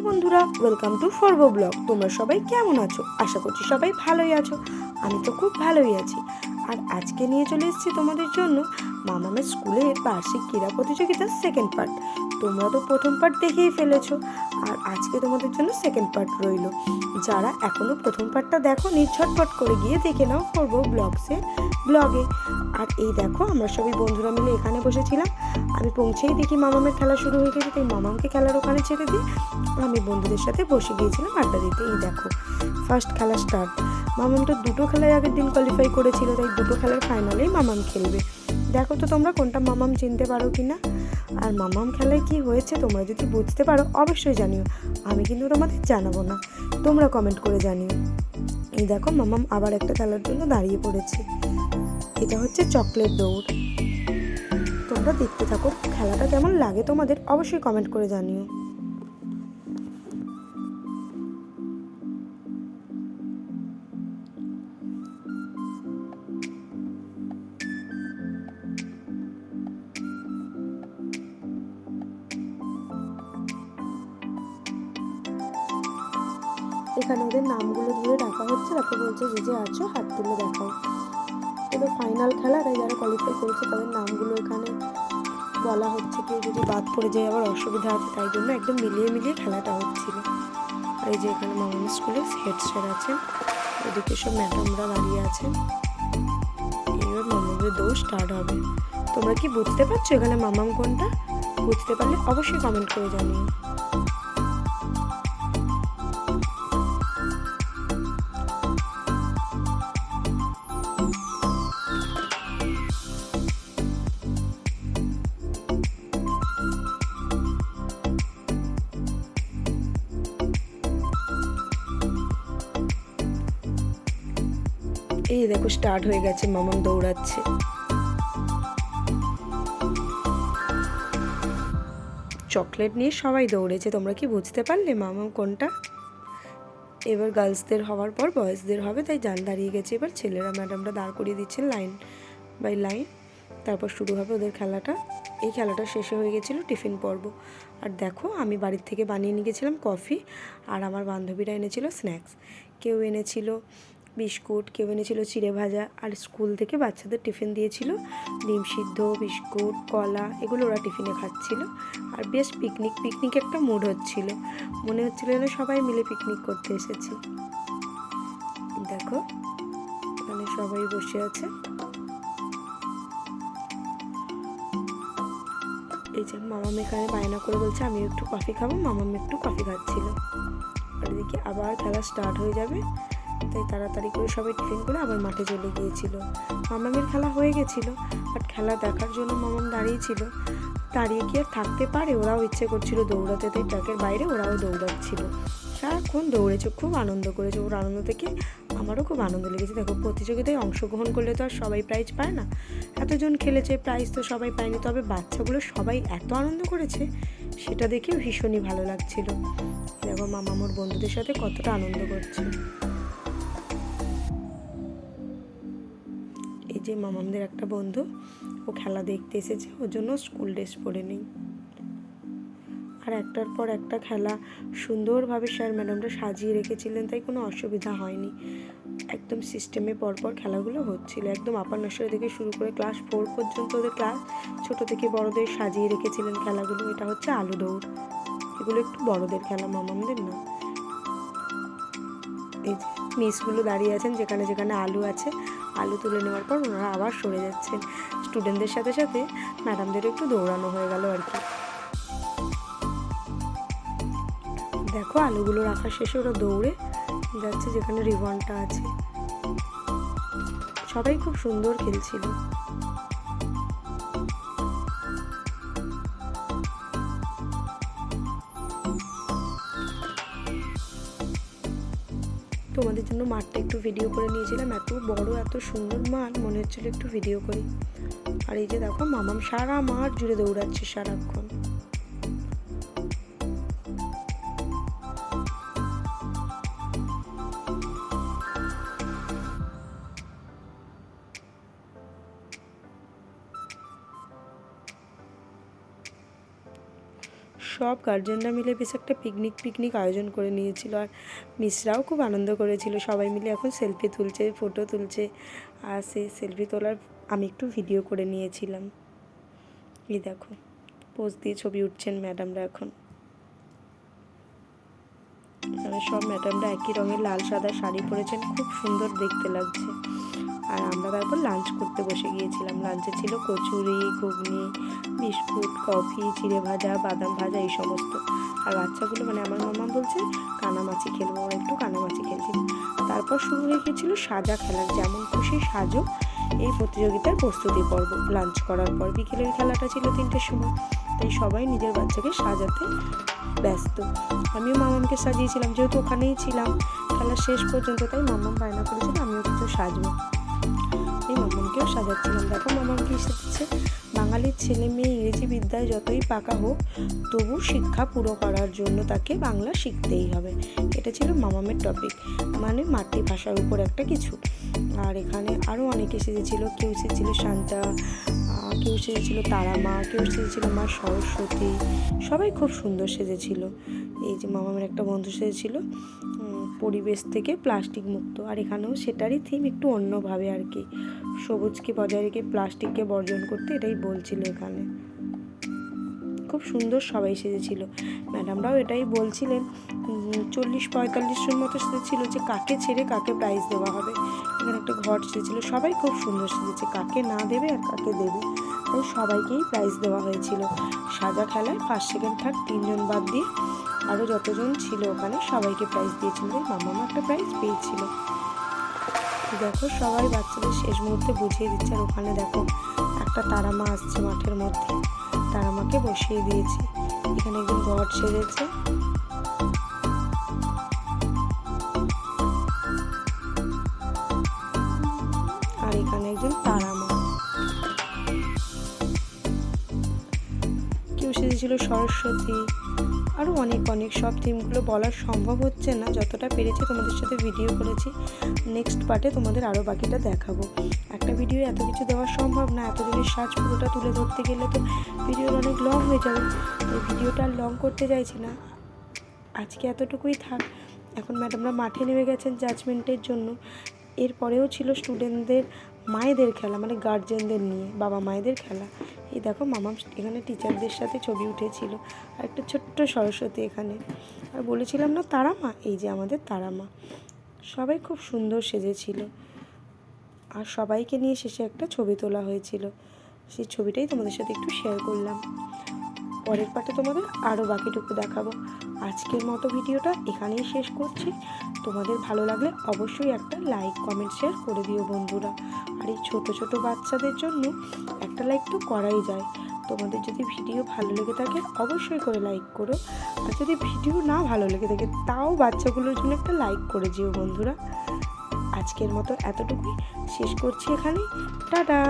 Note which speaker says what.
Speaker 1: বন্ধুরা welcome to ফর্ব blog তোমরা সবাই কেমন আছো? আশা করছি সবাই ভালোই আছো। আমি তো খুব ভালোই আছি। আর আজকে নিয়ে চলে এসেছি তোমাদের জন্য মামামের স্কুলের বার্ষিক ক্রীড়া প্রতিযোগিতার সেকেন্ড পার্ট তোমরা তো প্রথম পার্ট দেখেই ফেলেছো। আর আজকে তোমাদের জন্য সেকেন্ড পার্ট রইল। যারা এখনও প্রথম পার্টটা দেখো ঝটপট করে গিয়ে দেখে নাও করব ব্লগসে ব্লগে আর এই দেখো, আমরা সবাই বন্ধুরা মিলে এখানে বসেছিলাম। আমি পৌঁছেই দেখি মামামের খেলা শুরু হয়ে গেছে, তাই মামামকে খেলার ওখানে ছেড়ে দিই আমি বন্ধুদের সাথে বসে গিয়েছিলাম আড্ডা দিতে। এই দেখো ফার্স্ট খেলা স্টার্ট মামাম তো দুটো খেলায় আগের দিন কোয়ালিফাই করেছিল, তাই দুটো খেলার ফাইনালেই মামাম খেলবে। দেখো তো তোমরা কোনটা মামাম চিনতে পারো কি না আর মামাম খেলায় কি হয়েছে তোমরা যদি বুঝতে পারো, অবশ্যই জানিও। আমি কিন্তু তোমাদের জানাব না, তোমরা কমেন্ট করে জানিও। এই দেখো মামাম আবার একটা খেলার জন্য দাঁড়িয়ে পড়েছে। এটা হচ্ছে চকলেট দৌড়। তোমরা দেখতে থাকো, খেলাটা কেমন লাগে তোমাদের, অবশ্যই কমেন্ট করে জানিও। এখানে ওদের নামগুলো দিয়ে ডাকা হচ্ছে। তারপর বলছে, যে যে আছো, হাত তুলে দেখাও। এবার ফাইনাল খেলা, তাই যারা কোয়ালিফাই করেছে, তাদের নামগুলো এখানে বলা হচ্ছে কেউ যদি বাদ পড়ে যায়, আবার অসুবিধা আছে, তাই জন্য একদম মিলিয়ে মিলিয়ে খেলাটা হচ্ছিল। আর এই যে এখানে মামানি স্কুলের হেড স্যার আছেন ওদিকে সব ম্যাডামরা দাঁড়িয়ে আছেন। এবার মামাদের দৌড় স্টার্ট হবে। তোমরা কি বুঝতে পারছ এখানে মামাম কোনটা? বুঝতে পারলে অবশ্যই কমেন্ট করে জানিও। এই দেখো স্টার্ট হয়ে গেছে, মামাম দৌড়াচ্ছে। চকলেট নিয়ে সবাই দৌড়েছে, তোমরা কি বুঝতে পারলে মামাম কোনটা? এবার গার্লসদের হওয়ার পর বয়েজদের হবে, তাই জান দাঁড়িয়ে গেছে। এবার ছেলেরা ম্যাডামরা দাঁড় করিয়ে দিচ্ছেন লাইন বাই লাইন তারপর শুরু হবে ওদের খেলাটা। এই খেলাটা শেষে হয়ে গেছিল টিফিন পর্ব। আর দেখো, আমি বাড়ির থেকে বানিয়ে নিয়ে গেছিলাম কফি আর আমার বান্ধবীরা এনেছিল স্ন্যাক্স কেউ এনেছিল বিস্কুট, কেউ এনেছিল চিড়ে ভাজা আর স্কুল থেকে বাচ্চাদের টিফিন দিয়েছিল। ডিম সিদ্ধ, বিস্কুট, কলা, এগুলো ওরা টিফিনে খাচ্ছিল। আর বেশ পিকনিক পিকনিক একটা মুড হচ্ছিল। মনে হচ্ছিল যেন সবাই মিলে পিকনিক করতে এসেছি। দেখো, এখানে সবাই বসে আছে। এই যে মামা এখানে বায়না করে বলছে আমি একটু কফি খাব। মামাম একটু কফি খাচ্ছিল। এদিকে আবার খেলা স্টার্ট হয়ে যাবে। তাই তাড়াতাড়ি করে সবাই টিফিন করে আবার মাঠে চলে গিয়েছিল। মামামের খেলা হয়ে গেছিল বাট খেলা দেখার জন্য মামাম দাঁড়িয়েছিল দাঁড়িয়ে কি আর থাকতে পারে? ওরাও ইচ্ছে করছিল দৌড়াতে, তাই ট্র্যাকের বাইরে ওরাও দৌড়াচ্ছিল। সারাক্ষণ দৌড়েছে, খুব আনন্দ করেছে। ওর আনন্দ থেকে আমারও খুব আনন্দ লেগেছে। দেখো, প্রতিযোগিতায় অংশগ্রহণ করলে তো আর সবাই প্রাইজ পায় না। এতজন খেলেছে প্রাইজ তো সবাই পায়নি। তবে বাচ্চাগুলো সবাই এত আনন্দ করেছে, সেটা দেখে ভীষণই ভালো লাগছিল। দেখো মামা মোর বন্ধুদের সাথে কতটা আনন্দ করছে। যে মামামদের একটা বন্ধু, ও খেলা দেখতে এসেছে, ওর জন্য স্কুল ড্রেস পরে নেই। আর একটার পর একটা খেলা সুন্দরভাবে স্যার ম্যাডামরা সাজিয়ে রেখেছিলেন, তাই কোনো অসুবিধা হয়নি। একদম সিস্টেমে পরপর খেলাগুলো হচ্ছিল। একদম আপার নার্সারি থেকে শুরু করে ক্লাস ফোর পর্যন্ত ওদের ক্লাস ছোট থেকে বড়দের সাজিয়ে রেখেছিলেন খেলাগুলো। এটা হচ্ছে আলু দৌড়। এগুলো একটু বড়দের খেলা, মামামদের না। এই মিসগুলো দাঁড়িয়ে আছেন, যেখানে যেখানে আলু আছে আলু তুলে নেওয়ার পর ওনারা আবার সরে যাচ্ছেন স্টুডেন্টদের সাথে সাথে ম্যাডামদের একটু দৌড়ানো হয়ে গেল আর কি। দেখো আলুগুলো রাখার শেষে, ওরা দৌড়ে যাচ্ছে যেখানে রিবনটা আছে। সবাই খুব সুন্দর খেলছিল। তোমাদের জন্য মাঠটা একটু ভিডিও করে নিয়েছিলাম। এত বড়, এত সুন্দর মাঠ, মনে হচ্ছিল একটু ভিডিও করি। আর এই যে দেখো, মামাম সারা মাঠ জুড়ে দৌড়াচ্ছে সারাক্ষণ। সব গার্জেনরা মিলে বেশ একটা পিকনিক পিকনিক আয়োজন করে নিয়েছিল আর মিসরাও খুব আনন্দ করেছিল। সবাই মিলে এখন সেলফি তুলছে ফটো তুলছে। আর সেই সেলফি তোলার আমি একটু ভিডিও করে নিয়েছিলাম। এই দেখো পোস্ট দিয়ে ছবি উঠছেন ম্যাডামরা এখন। এখানে সব ম্যাডামরা একই রঙের লাল, সাদা শাড়ি পরেছেন। খুব সুন্দর দেখতে লাগছে। আর আমরা তারপর লাঞ্চ করতে বসে গিয়েছিলাম। লাঞ্চে ছিল কচুরি, ঘুগনি, বিস্কুট কফি চিড়ে ভাজা, বাদাম ভাজা, এই সমস্ত। আর বাচ্চাগুলো মানে আমার মামা বলছে, কানামাছি খেলব একটু কানামাছি খেলছিল তারপর শুরু হয়ে গিয়েছিল সাজা খেলার। যেমন খুশি সাজো, এই প্রতিযোগিতার প্রস্তুতি পর্ব। লাঞ্চ করার পর বিকেলের খেলাটা ছিল তিনটের সময়। তাই সবাই নিজের বাচ্চাকে সাজাতে ব্যস্ত। আমিও মামামকে সাজিয়েছিলাম, যেহেতু ওখানেই ছিলাম। খেলা শেষ পর্যন্ত, তাই মামাম বায়না করেছিল, আমিও কিছু সাজবো। এই মামামকেও সাজাচ্ছিলাম। দেখো মামাম কি সাজছে। বাঙালির ছেলে মেয়ে ইংরেজি বিদ্যায় যতই পাকা হোক, তবু শিক্ষা পুরো করার জন্য তাকে বাংলা শিখতেই হবে। এটা ছিল মামামের টপিক মানে মাতৃভাষার উপর একটা কিছু। আর এখানে আরও অনেকে সেজেছিল কেউ সেজেছিল শান্তা কেউ সেজেছিল তারা মা, কেউ সেজেছিল মা সরস্বতী। সবাই খুব সুন্দর সেজেছিল। এই যে মামামের একটা বন্ধু সেজেছিল পরিবেশ থেকে প্লাস্টিক মুক্ত। আর এখানেও সেটারই থিম একটু অন্যভাবে আর কি। সবুজকে বজায় রেখে প্লাস্টিককে বর্জন করতে এটাই বলছিল এখানে। খুব সুন্দর সবাই সেজেছিল। ম্যাডামরাও এটাই বলছিলেন চল্লিশ পঁয়তাল্লিশ জন মতো সেজেছিল যে কাকে ছেড়ে কাকে প্রাইজ দেওয়া হবে। এখানে একটা ঘর সেজেছিল, সবাই খুব সুন্দর সেজেছে, কাকে না দেবে আর কাকে দেবে। তাই সবাইকেই প্রাইজ দেওয়া হয়েছিল। সাজা খেলায় ফার্স্ট সেকেন্ড থার্ড তিনজন বাদ দিয়ে আরও যতজন ছিল ওখানে সবাইকে প্রাইজ দিয়েছিল। মামামা একটা প্রাইজ পেয়েছিল। দেখো সবাই বাচ্চাদের শেষ মুহূর্তে বুঝিয়ে দিচ্ছে আর ওখানে দেখো একটা তারামা আসছে মাঠের মধ্যে। তারামাকে বসিয়ে দিয়েছে। এখানে একজন গড সেজেছে। আর এখানে একজন তারামা। কেউ সেজেছিল সরস্বতী। আরও অনেক অনেক সব থিমগুলো বলা সম্ভব হচ্ছে না। যতটা পেরেছি তোমাদের সাথে ভিডিও করেছি। নেক্সট পার্টে তোমাদের আরও বাকিটা দেখাবো। একটা ভিডিও এত কিছু দেওয়া সম্ভব না। এতদিনের সাজ পুরোটা তুলে ধরতে গেলে তো ভিডিও অনেক লং হয়ে যাবে। এই ভিডিওটা আর লং করতে চাইছি না। আজকে এতটুকুই থাক। এখন ম্যাডামরা মাঠে নেমে গেছেন জাজমেন্টের জন্য। এরপরেও ছিল স্টুডেন্টদের মায়েদের খেলা মানে গার্জেনদের নিয়ে বাবা মায়েদের খেলা। এই দেখো মামা এখানে টিচারদের সাথে ছবি উঠেছিল, আর একটা ছোট্ট সরস্বতী এখানে। আর বলেছিলাম না তারামা? এই যে আমাদের তারামা। সবাই খুব সুন্দর সেজেছিল। আর সবাইকে নিয়ে শেষে একটা ছবি তোলা হয়েছিল। সেই ছবিটাই তোমাদের সাথে একটু শেয়ার করলাম। পরের পাটে তোমাদের আরও বাকিটুকু দেখাবো। আজকের মতো ভিডিওটা এখানেই শেষ করছি। তোমাদের ভালো লাগলে অবশ্যই একটা লাইক কমেন্ট শেয়ার করে দিও বন্ধুরা। আর এই ছোটো ছোটো বাচ্চাদের জন্য একটা লাইক তো করাই যায়। তোমাদের যদি ভিডিও ভালো লেগে থাকে, অবশ্যই করে লাইক করো। আর যদি ভিডিও না ভালো লেগে থাকে, তাও বাচ্চাগুলোর জন্য একটা লাইক করে দিও বন্ধুরা। আজকের মতো এতটুকুই। শেষ করছি এখানে টাটা!